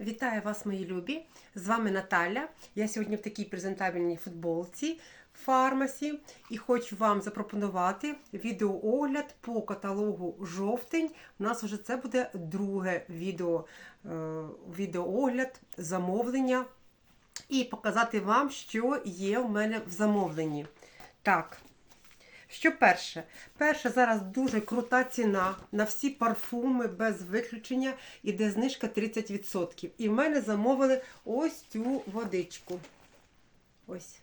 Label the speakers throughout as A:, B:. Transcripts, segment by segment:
A: Вітаю вас, мої любі! З вами Наталя. Я сьогодні в такій презентабельній футболці фармасі і хочу вам запропонувати відеоогляд по каталогу жовтень. У нас вже це буде друге відео, е, відеоогляд замовлення і показати вам, що є в мене в замовленні. Так. Що перше? Перше, зараз дуже крута ціна на всі парфуми без виключення. Іде знижка 30%. І в мене замовили ось цю водичку. Ось.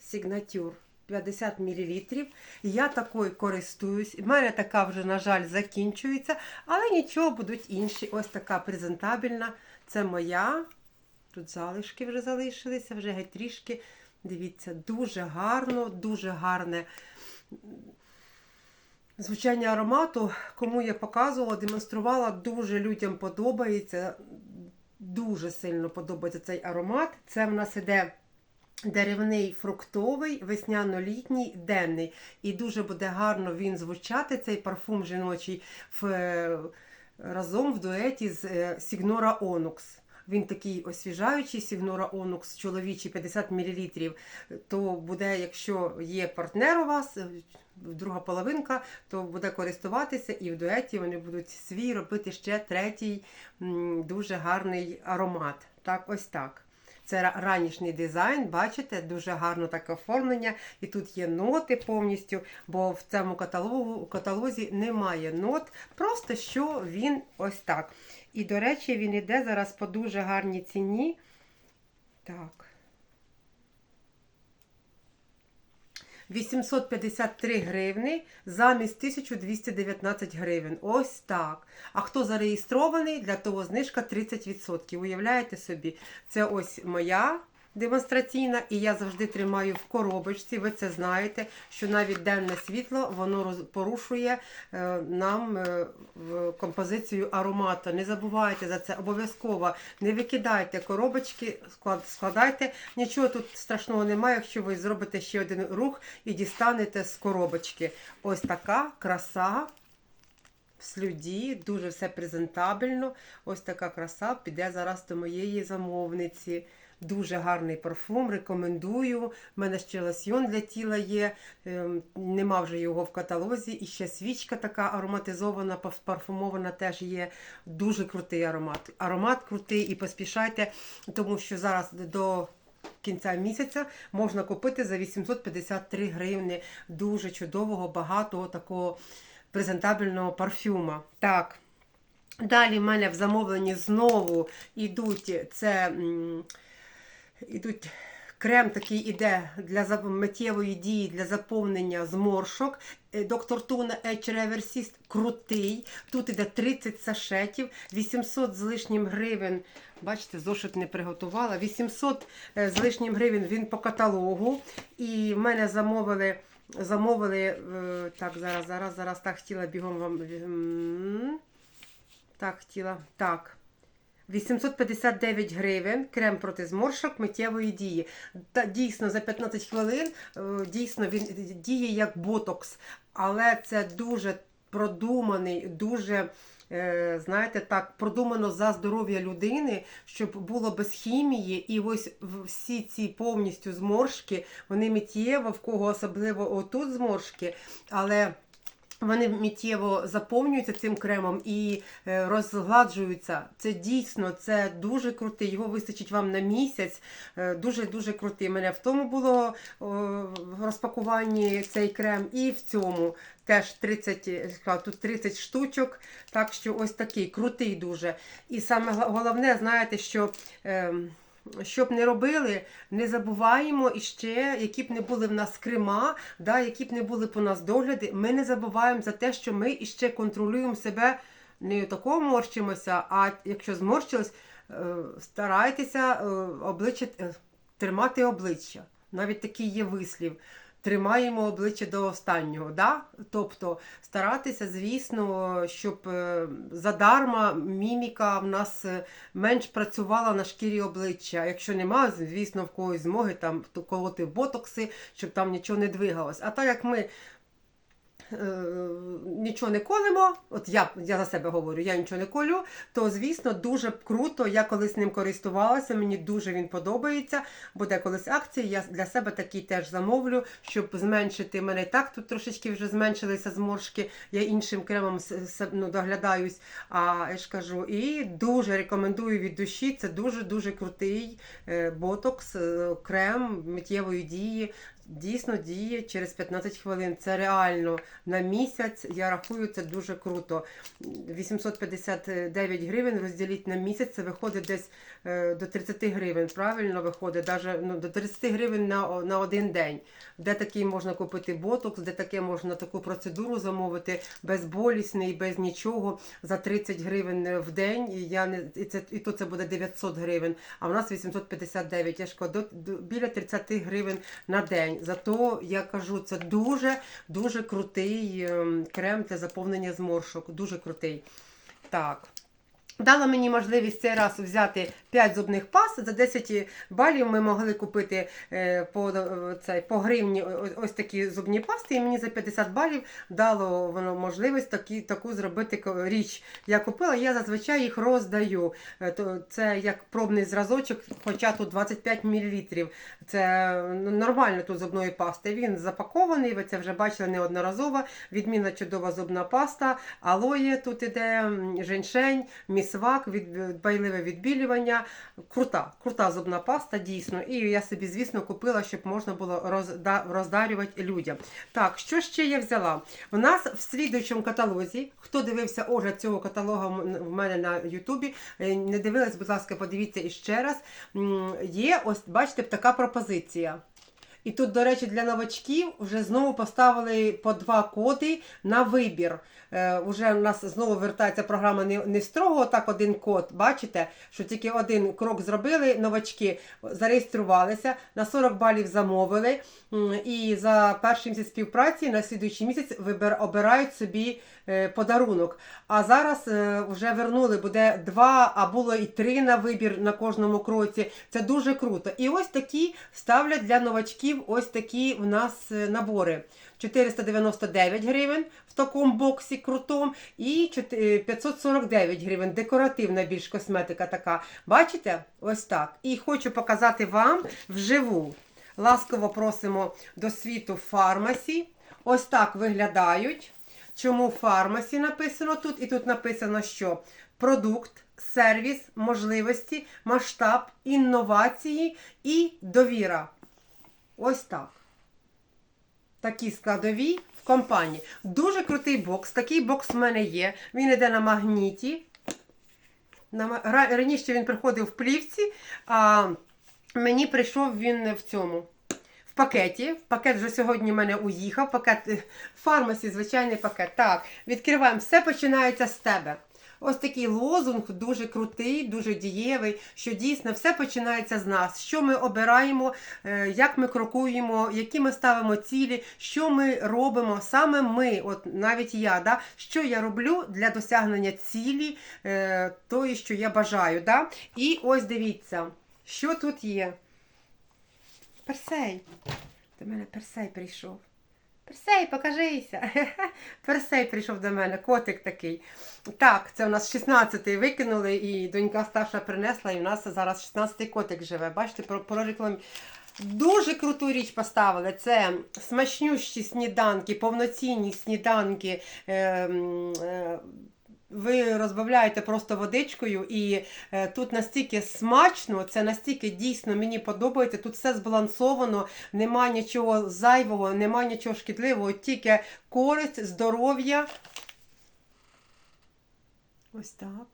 A: Сігнатюр. 50 мл. Я такою користуюсь. У мене така вже, на жаль, закінчується, але нічого, будуть інші. Ось така презентабельна. Це моя. Тут залишки вже залишилися, вже геть трішки. Дивіться, дуже гарно, дуже гарне звучання аромату. Кому я показувала, демонструвала, дуже людям подобається. Дуже сильно подобається цей аромат. Це в нас іде деревний фруктовий, весняно-літній, денний. І дуже буде гарно він звучати, цей парфум жіночий в, разом в дуеті з Signora Onyx. Він такий освіжаючий, Сігнора Онукс, чоловічий 50 мл. То буде, якщо є партнер у вас, друга половинка, то буде користуватися і в дуеті вони будуть свій робити ще третій дуже гарний аромат. Так, ось так. Це ранішній дизайн, бачите, дуже гарно таке оформлення. І тут є ноти повністю, бо в цьому каталогу, каталозі немає нот, просто що він ось так. І, до речі, він іде зараз по дуже гарній ціні. Так. 853 гривни замість 1219 гривень. Ось так. А хто зареєстрований, для того знижка 30%. Уявляєте собі, це ось моя демонстраційна, і я завжди тримаю в коробочці. Ви це знаєте, що навіть денне світло воно порушує е, нам е, композицію аромату. Не забувайте за це обов'язково. Не викидайте коробочки, складайте. Нічого тут страшного немає, якщо ви зробите ще один рух і дістанете з коробочки. Ось така краса. В слюді, дуже все презентабельно. Ось така краса піде зараз до моєї замовниці. Дуже гарний парфум, рекомендую. У мене ще лосьйон для тіла є, ем, нема вже його в каталозі. І ще свічка така ароматизована, парфумована теж є. Дуже крутий аромат. Аромат крутий і поспішайте, тому що зараз до. Кінця місяця можна купити за 853 гривни дуже чудового, багатого такого презентабельного парфюма. Так. Далі в мене в замовленні знову йдуть це. Ідуть крем такий іде для миттєвої дії для заповнення зморшок. Е, доктор Туна Edge Reversist крутий. Тут іде 30 сашетів, 800 з лишнім гривень. Бачите, зошит не приготувала. 800 е, з лишнім гривень він по каталогу. І в мене замовили. Замовили, е, так, зараз, зараз, зараз так хотіла бігом вам. Так, хотіла. Так. 859 гривень крем проти зморшок миттєвої дії. Та Дійсно, за 15 хвилин е, дійсно він діє як ботокс, але це дуже продуманий, дуже. Е, знаєте, так, продумано за здоров'я людини, щоб було без хімії, і ось всі ці повністю зморшки, вони миттєво, в кого особливо отут зморшки, але вони миттєво заповнюються цим кремом і е, розгладжуються. Це дійсно це дуже крутий. Його вистачить вам на місяць. Дуже-дуже крутий. Мене в тому було в розпакуванні цей крем, і в цьому теж 30 тут 30 штучок. Так що ось такий крутий дуже. І саме головне, знаєте, що. Ем, щоб не робили, не забуваємо іще, які б не були в нас крема, да, які б не були по нас догляди, ми не забуваємо за те, що ми іще контролюємо себе, не такого морщимося, а якщо зморщились, е, старайтеся е, обличчя, е, тримати обличчя. Навіть такий є вислів тримаємо обличчя до останнього. Да? Тобто старатися, звісно, щоб е, задарма міміка в нас е, менш працювала на шкірі обличчя. Якщо нема, звісно, в когось змоги там колоти ботокси, щоб там нічого не двигалось. А так як ми нічого не колемо, от я, я за себе говорю, я нічого не колю, то звісно дуже круто. Я колись ним користувалася, мені дуже він подобається. Буде колись акція, я для себе такий теж замовлю, щоб зменшити мене так. Тут трошечки вже зменшилися зморшки. Я іншим кремом ну, доглядаюсь. А я ж кажу, і дуже рекомендую від душі. Це дуже дуже крутий е, ботокс, е, крем миттєвої дії. Дійсно діє через 15 хвилин. Це реально на місяць. Я рахую, це дуже круто. 859 гривень розділіть на місяць, це виходить десь е, до 30 гривень. Правильно виходить, даже, ну, до 30 гривень на, на один день. Де такий можна купити ботокс, де таке можна таку процедуру замовити безболісний, без нічого за 30 гривень в день. І, я не, і, це, і то це буде 900 гривень, а в нас 859. Я ж біля 30 гривень на день. Зато я кажу, це дуже дуже крутий ем, крем для заповнення зморшок. Дуже крутий. Так. Дала мені можливість цей раз взяти 5 зубних паст. За 10 балів ми могли купити е, по, е, цей, по гривні ось такі зубні пасти, і мені за 50 балів дало воно можливість такі, таку зробити річ. Я купила, я зазвичай їх роздаю. Е, Це як пробний зразочок, хоча тут 25 мл. Це ну, нормально тут зубної пасти. Він запакований, ви це вже бачили неодноразово. Відмінна чудова зубна паста, алоє тут іде, женьшень, місвак, від, байливе відбілювання. Крута, крута зубна паста, дійсно. І я собі, звісно, купила, щоб можна було розда, роздарювати людям. Так, що ще я взяла? У нас в слідуючому каталозі, хто дивився огляд цього каталога в мене на Ютубі, е, не дивилась, будь ласка, подивіться іще раз. Є ось, бачите, така пропозиція. І тут, до речі, для новачків вже знову поставили по два коди на вибір. Е, уже у нас знову вертається програма не, не строго, так один код. Бачите, що тільки один крок зробили. Новачки зареєструвалися, на 40 балів замовили. І за перший місяць співпраці на слідуючий місяць вибир, обирають собі е, подарунок. А зараз е, вже вернули, буде два, а було і три на вибір на кожному кроці. Це дуже круто. І ось такі ставлять для новачків ось такі в нас е, набори. 499 гривень в такому боксі крутом і е, 549 гривень. Декоративна більш косметика така. Бачите? Ось так. І хочу показати вам вживу. Ласково просимо до світу фармасі. Ось так виглядають. Чому фармасі написано тут? І тут написано, що продукт, сервіс, можливості, масштаб, інновації і довіра. Ось так. Такі складові в компанії. Дуже крутий бокс. Такий бокс в мене є. Він йде на магніті. Раніше він приходив в плівці, а мені прийшов він в цьому. В пакеті. Пакет вже сьогодні в мене уїхав. Пакет е, в фармасі, звичайний пакет. Так, відкриваємо. Все починається з тебе. Ось такий лозунг дуже крутий, дуже дієвий, що дійсно все починається з нас. Що ми обираємо, е, як ми крокуємо, які ми ставимо цілі, що ми робимо саме ми, от навіть я, да, що я роблю для досягнення цілі, е, тої, що я бажаю. Да? І ось дивіться, що тут є. Персей. До мене Персей прийшов. Персей, покажися. Персей прийшов до мене, котик такий. Так, це у нас 16-й викинули, і донька старша принесла, і у нас зараз 16-й котик живе. Бачите, про, про. Дуже круту річ поставили. Це смачнющі сніданки, повноцінні сніданки. Е, е, ви розбавляєте просто водичкою, і е, тут настільки смачно, це настільки дійсно мені подобається. Тут все збалансовано, нема нічого зайвого, нема нічого шкідливого, тільки користь, здоров'я. Ось так.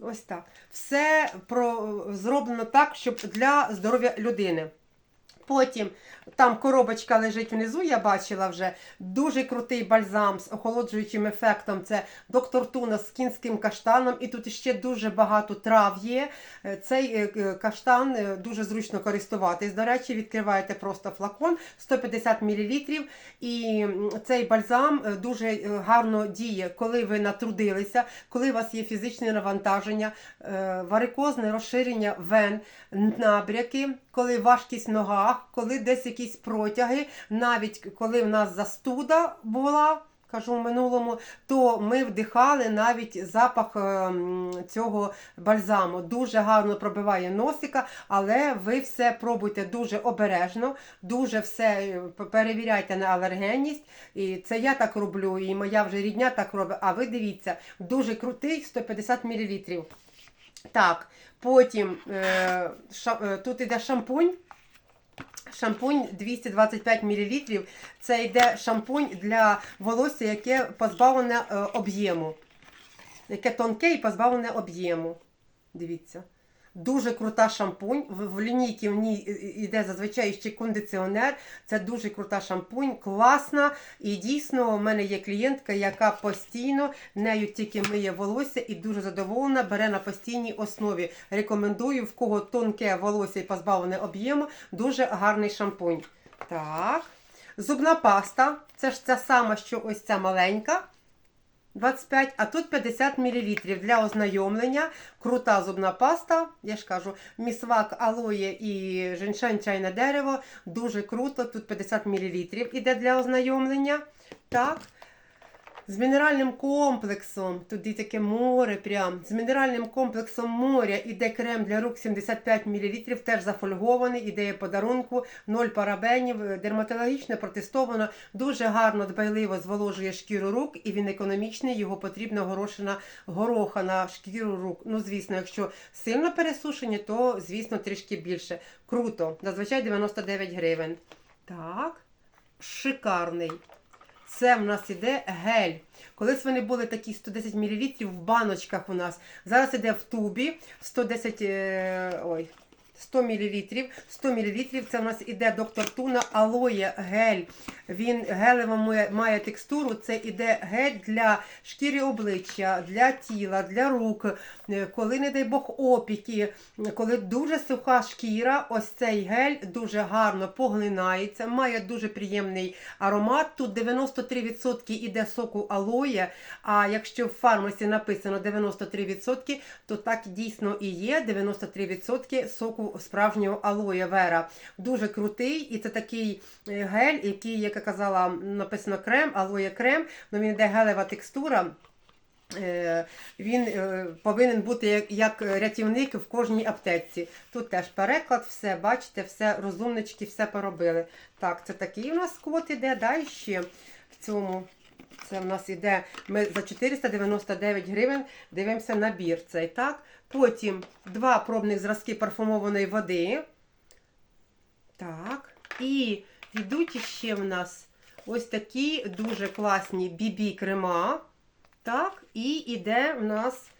A: Ось так. Все про, зроблено так, щоб для здоров'я людини. Потім там коробочка лежить внизу, я бачила вже. Дуже крутий бальзам з охолоджуючим ефектом. Це доктор Туна з кінським каштаном. І тут ще дуже багато трав є. Е, Цей е, е, каштан дуже зручно користуватись. До речі, відкриваєте просто флакон 150 мл. І цей бальзам дуже гарно діє, коли ви натрудилися, коли у вас є фізичне навантаження, варикозне розширення вен, набряки, коли важкість в ногах, коли десь якісь протяги, навіть коли в нас застуда була. Кажу в минулому, то ми вдихали навіть запах ем, цього бальзаму. Дуже гарно пробиває носика, але ви все пробуйте дуже обережно, дуже все е, перевіряйте на алергенність. І це я так роблю, і моя вже рідня так робить. А ви дивіться, дуже крутий 150 мл. Так, потім е, ша, е, тут іде шампунь. Шампунь 225 мл. Це йде шампунь для волосся, яке позбавлене е, об'єму. Яке тонке і позбавлене об'єму. Дивіться. Дуже крута шампунь. В, в лінійці в ній йде зазвичай ще кондиціонер. Це дуже крута шампунь, класна. І дійсно, у мене є клієнтка, яка постійно нею тільки миє волосся і дуже задоволена, бере на постійній основі. Рекомендую, в кого тонке волосся і позбавлене об'єму, дуже гарний шампунь. Так. Зубна паста. Це ж ця сама, що ось ця маленька. 25, а тут 50 мл для ознайомлення. Крута зубна паста. Я ж кажу, місвак, алоє і женьшень чайне дерево. Дуже круто. Тут 50 мл іде для ознайомлення. Так. З мінеральним комплексом, туди таке море прям. З мінеральним комплексом моря іде крем для рук 75 мл, теж зафольгований, ідея подарунку, 0 парабенів, е, дерматологічно протестовано, дуже гарно, дбайливо зволожує шкіру рук, і він економічний, його потрібна горошина гороха на шкіру рук. Ну, звісно, якщо сильно пересушені, то, звісно, трішки більше. Круто, зазвичай 99 гривень. Так, шикарний. Це в нас іде гель. Колись вони були такі 110 мл в баночках у нас. Зараз іде в тубі 110, е, ой, 100 мл. 100 мл це в нас іде доктор Туна алоє гель. Він гелево має, має текстуру. Це іде гель для шкіри обличчя, для тіла, для рук. Е, Коли, не дай Бог, опіки, коли дуже суха шкіра, ось цей гель дуже гарно поглинається, має дуже приємний аромат. Тут 93% іде соку алоє. А якщо в фармасі написано 93%, то так дійсно і є. 93% соку справжнього алоє вера. Дуже крутий, і це такий е, гель, який, як я казала, написано крем, алоє крем, але він йде гелева текстура. Е, Він е, повинен бути як, рятівник в кожній аптеці. Тут теж переклад, все, бачите, все розумнички, все поробили. Так, це такий у нас код іде, да, ще в цьому. Це в нас іде. Ми за 499 гривень дивимося набір цей. так. Потім два пробних зразки парфумованої води. Так. І йдуть ще в нас ось такі дуже класні бібі крема. Так, і іде в нас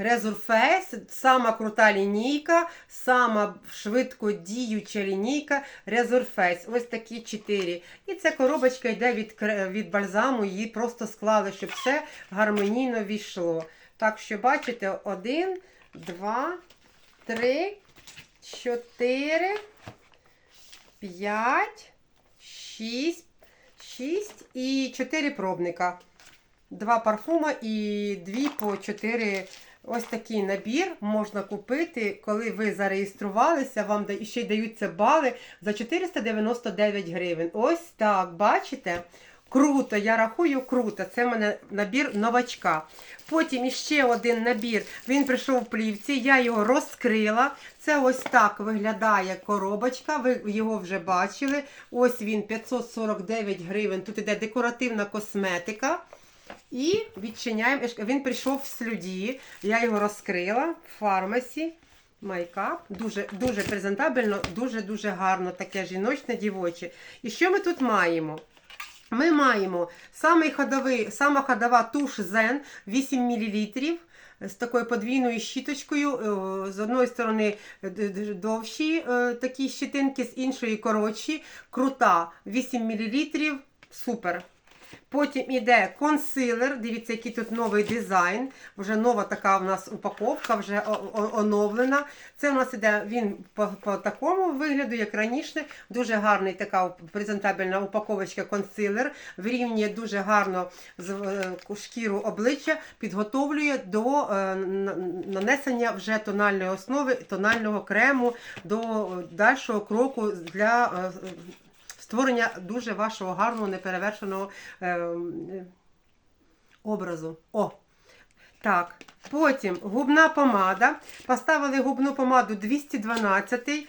A: Resurface, сама крута лінійка, сама швидко діюча лінійка Resurface. Ось такі чотири. І ця коробочка йде від, від бальзаму, її просто склали, щоб все гармонійно війшло. Так що, бачите, один, два, три, чотири, п'ять, шість. 6 і 4 пробника. Два парфума і дві по 4. Ось такий набір можна купити, коли ви зареєструвалися, вам ще й даються бали за 499 гривень. Ось так, бачите? Круто, я рахую круто. Це в мене набір новачка. Потім іще один набір. Він прийшов в плівці, я його розкрила. Це ось так виглядає коробочка. Ви його вже бачили. Ось він 549 гривень. Тут іде декоративна косметика. І відчиняємо. Він прийшов в слюді. Я його розкрила в фармасі. Майкап. Дуже, дуже презентабельно, дуже-дуже гарно, таке жіночне дівоче. І що ми тут маємо? Ми маємо самий ходовий, сама ходова туш Zen 8 мл з такою подвійною щіточкою. Е, З одної сторони д- довші е, такі щітинки, з іншої коротші. Крута 8 мл. Супер. Потім іде консилер. Дивіться, який тут новий дизайн. Вже нова така в нас упаковка, вже оновлена. Це у нас іде він по, по такому вигляду, як раніше. Дуже гарний така презентабельна упаковочка консилер. Вирівнює дуже гарно з- е, шкіру обличчя, підготовлює до е, нанесення вже тональної основи, тонального крему до дальшого кроку для. Створення дуже вашого гарного неперевершеного е, образу. О! Так, потім губна помада. Поставили губну помаду 212,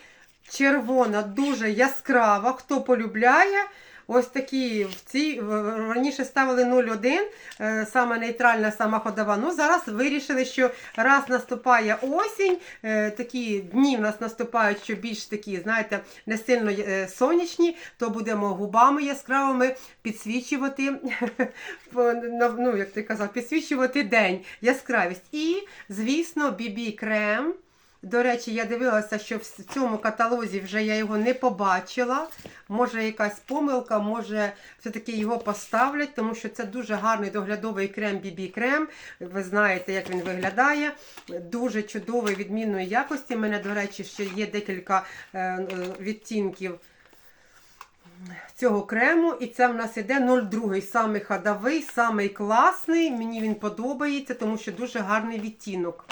A: червона, дуже яскрава. Хто полюбляє, ось такі в цій раніше ставили 0,1, е, саме нейтральна, сама ходова. Ну зараз вирішили, що раз наступає осінь, е, такі дні в нас наступають, що більш такі, знаєте, не сильно е, сонячні, то будемо губами яскравими підсвічувати, ну, як ти казав, підсвічувати день, яскравість. І, звісно, BB крем. До речі, я дивилася, що в цьому каталозі вже я його не побачила. Може, якась помилка, може, все-таки його поставлять, тому що це дуже гарний доглядовий крем BB крем. Ви знаєте, як він виглядає. Дуже чудовий, відмінної якості. У мене, до речі, ще є декілька е, е, відтінків цього крему. І це в нас іде 02, самий ходовий, самий класний. Мені він подобається, тому що дуже гарний відтінок.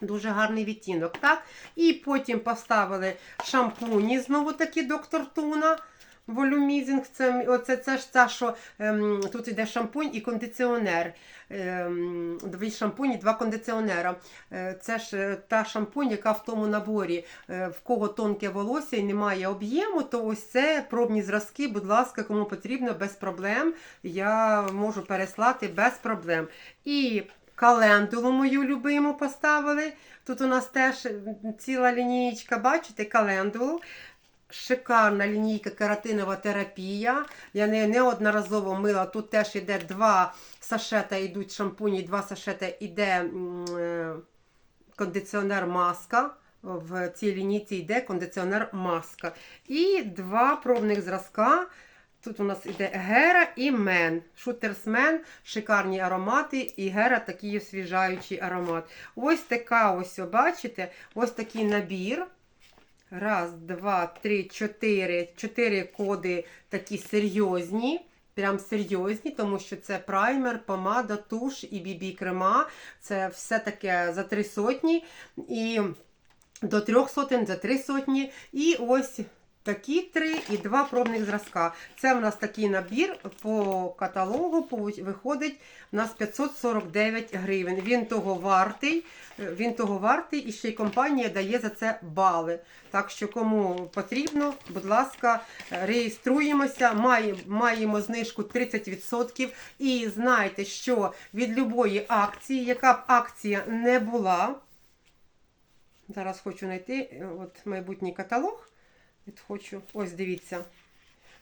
A: Дуже гарний відтінок, так? І потім поставили шампуні, знову таки доктор Туна. Волюмізинг, це, оце, це ж це, що ем, тут йде шампунь і кондиціонер. Ем, дві шампуні, два кондиціонера. Е, це ж е, та шампунь, яка в тому наборі, е, в кого тонке волосся і немає об'єму, то ось це пробні зразки, будь ласка, кому потрібно, без проблем. Я можу переслати без проблем. І календулу мою любиму поставили. Тут у нас теж ціла лінієчка, бачите, календулу. Шикарна лінійка кератинова терапія. Я нею неодноразово мила. Тут теж іде два сашета, йдуть шампуні, два сашета іде м, е, кондиціонер маска. В цій лінійці йде кондиціонер маска. І два пробних зразка. Тут у нас іде Гера і Мен. Шутерсмен, шикарні аромати, і Гера такий освіжаючий аромат. Ось така ось, бачите, ось такий набір. Раз, два, три, чотири. Чотири коди такі серйозні. Прям серйозні, тому що це праймер, помада, туш і бібі крема. Це все таке за три сотні. І до трьох сотень, за три сотні. І ось такі три і два пробних зразка. Це в нас такий набір по каталогу виходить у нас 549 гривень. Він того вартий, е, він того вартий, і ще й компанія дає за це бали. Так що, кому потрібно, будь ласка, реєструємося, має- маємо знижку 30%. І знайте, що від любої акції, яка б акція не була, зараз хочу знайти е, от, майбутній каталог. Хочу, ось дивіться.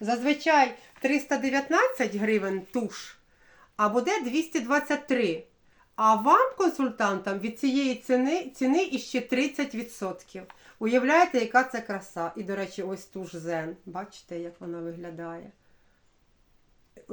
A: Зазвичай 319 гривень туш, а буде 223. А вам, консультантам, від цієї ціни, ціни іще 30%. Уявляєте, яка це краса? І, до речі, ось туш Зен. Бачите, як вона виглядає?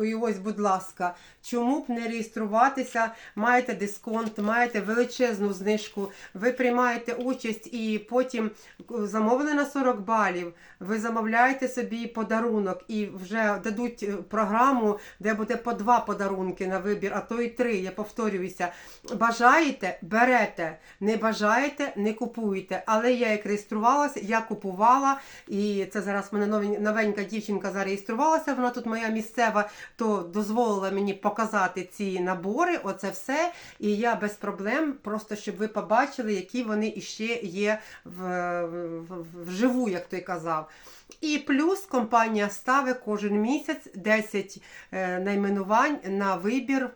A: І ось, будь ласка, чому б не реєструватися? Маєте дисконт, маєте величезну знижку, ви приймаєте участь і потім замовили на 40 балів, ви замовляєте собі подарунок і вже дадуть е, програму, де буде по два подарунки на вибір, а то і три. Я повторююся. Бажаєте, берете, не бажаєте, не купуєте. Але я як реєструвалася, я купувала, і це зараз в мене новень- новенька дівчинка зареєструвалася, вона тут моя місцева, то дозволила мені показати ці набори, оце все. І я без проблем, просто щоб ви побачили, які вони іще є в, в, вживу, як той казав. І плюс компанія ставить кожен місяць 10 е, найменувань на вибір.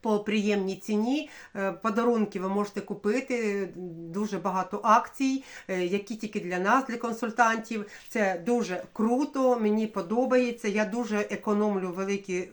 A: По приємній ціні Е, подарунки ви можете купити, дуже багато акцій, е, які тільки для нас, для консультантів. Це дуже круто, мені подобається. Я дуже економлю великі е,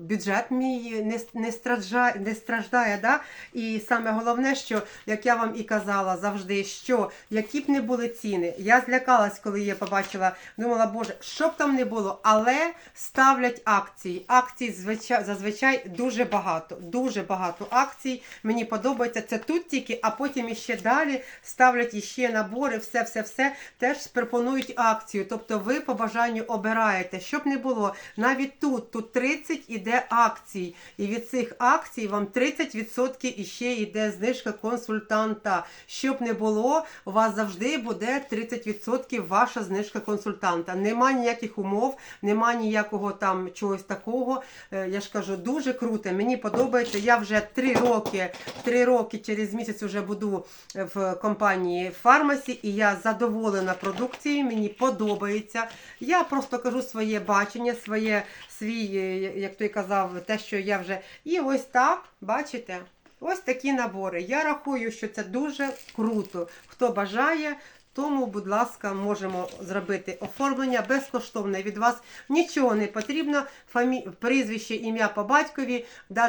A: бюджет мій не, не, страждає, не страждає. Да? І саме головне, що, як я вам і казала завжди, що які б не були ціни, я злякалась, коли я побачила, думала, боже, що б там не було, але ставлять акції. Акцій звичай, зазвичай дуже багато. Дуже багато акцій. Мені подобається це тут тільки, а потім іще далі ставлять іще набори, все, все, все теж пропонують акцію. Тобто ви по бажанню обираєте, щоб не було. Навіть тут, тут 30 іде акцій. І від цих акцій вам 30% іще йде знижка консультанта. Щоб не було, у вас завжди буде 30% ваша знижка консультанта. Нема ніяких умов, нема ніякого там чогось такого. Е, Я ж кажу, дуже круто. Мені подобається. Я вже 3 роки, 3 роки через місяць вже буду в компанії Фармасі, і я задоволена продукцією. Мені подобається. Я просто кажу своє бачення, своє свій, е, як той казав, те, що я вже. І ось так, бачите. Ось такі набори. Я рахую, що це дуже круто. Хто бажає, тому, будь ласка, можемо зробити оформлення безкоштовне від вас. Нічого не потрібно. Фамі... Прізвище, ім'я по батькові,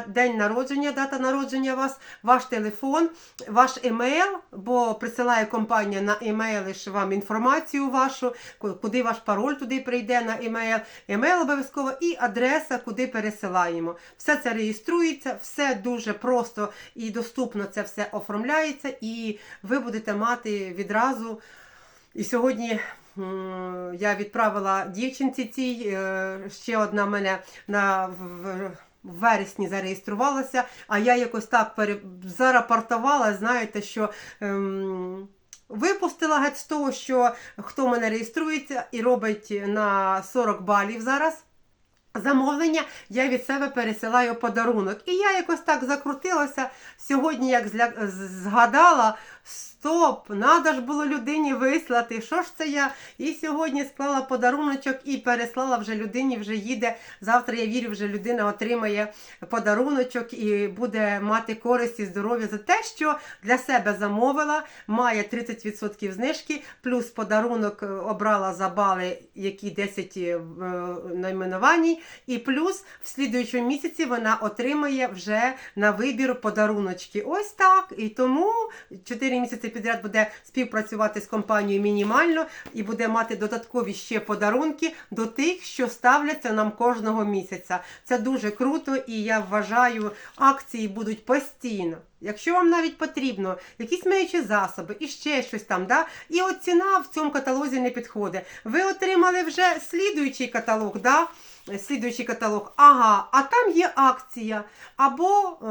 A: день народження, дата народження вас, ваш телефон, ваш емейл, бо присилає компанія на емейл ж вам інформацію вашу, куди ваш пароль туди прийде на емейл, емейл обов'язково і адреса, куди пересилаємо. Все це реєструється, все дуже просто і доступно це все оформляється, і ви будете мати відразу. І сьогодні я відправила дівчинці цій, е, ще одна мене на в, вересні зареєструвалася, а я якось так пере, зарапортувала, знаєте, що. Ем, Випустила геть з того, що хто мене реєструється і робить на 40 балів зараз. Замовлення я від себе пересилаю подарунок. І я якось так закрутилася. Сьогодні, як згадала, стоп, треба ж було людині вислати. Що ж це я? І сьогодні склала подаруночок і переслала вже людині, вже їде. Завтра я вірю, вже людина отримає подаруночок і буде мати користь і здоров'я за те, що для себе замовила, має 30% знижки, плюс подарунок е, обрала за бали, які 10 е, е, найменуваній, і плюс в слідуючому місяці вона отримає вже на вибір подаруночки. Ось так. І тому 4 місяці підряд буде співпрацювати з компанією мінімально і буде мати додаткові ще подарунки до тих, що ставляться нам кожного місяця. Це дуже круто, і я вважаю, акції будуть постійно. Якщо вам навіть потрібно якісь миючі засоби і ще щось там, да? і от ціна в цьому каталозі не підходить. Ви отримали вже слідуючий каталог, да? Слідуючий каталог, ага, а там є акція. Або е,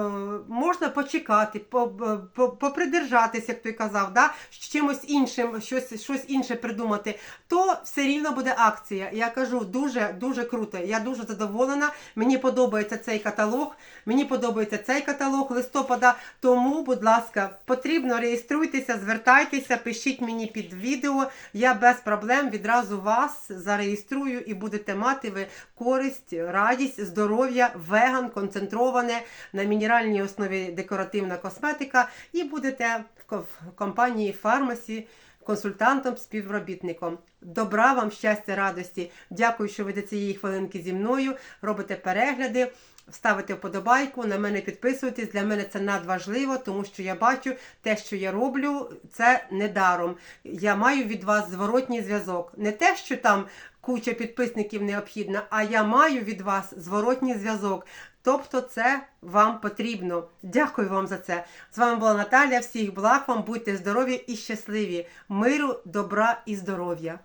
A: можна почекати, по- по- попридержатись, як той казав, да? чимось іншим, щось, щось інше придумати, то все рівно буде акція. Я кажу, дуже дуже круто. Я дуже задоволена. Мені подобається цей каталог. Мені подобається цей каталог листопада. Тому, будь ласка, потрібно реєструйтеся, звертайтеся, пишіть мені під відео. Я без проблем відразу вас зареєструю і будете мати ви користь, радість, здоров'я, веган, концентроване на мінеральній основі декоративна косметика, і будете в компанії Фармасі консультантом, співробітником. Добра вам, щастя, радості. Дякую, що ви до цієї хвилинки зі мною робите перегляди. Ставите вподобайку, на мене підписуйтесь. Для мене це надважливо, тому що я бачу те, що я роблю, це не даром. Я маю від вас зворотній зв'язок. Не те, що там куча підписників необхідна, а я маю від вас зворотній зв'язок. Тобто це вам потрібно. Дякую вам за це. З вами була Наталя. Всіх благ вам, будьте здорові і щасливі. Миру, добра і здоров'я.